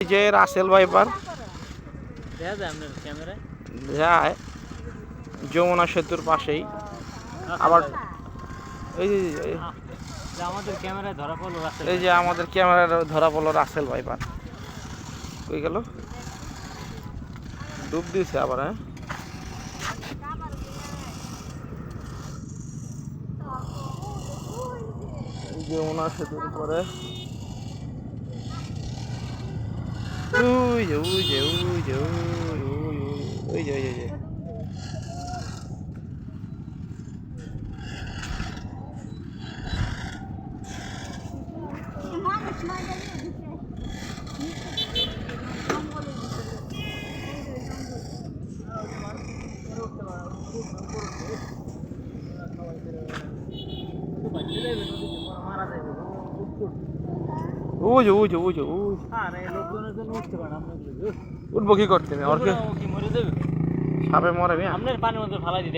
যে Russell viper. দেখা যায় ক্যামেরায়? যায় যমুনা সেতুর পাশেই। আবার এই যে আমাদের ক্যামেরায় ধরা পড়ল এই যে আমাদের ক্যামেরার ধরা পড়ল রাসেল ভাইপার। কই গেল? ডুব দিয়েছে আবার হ্যাঁ? যমুনা সেতুর উপরে। ui dữ ui dữ ui dữ ui dữ ui dữ Thank you. ওই যে ওই যে ওই ওই উঠবো কি করতে হবে? ওর কি মরে যাবে সাপে মরে আপনার পানির মধ্যে ফালাই দিতে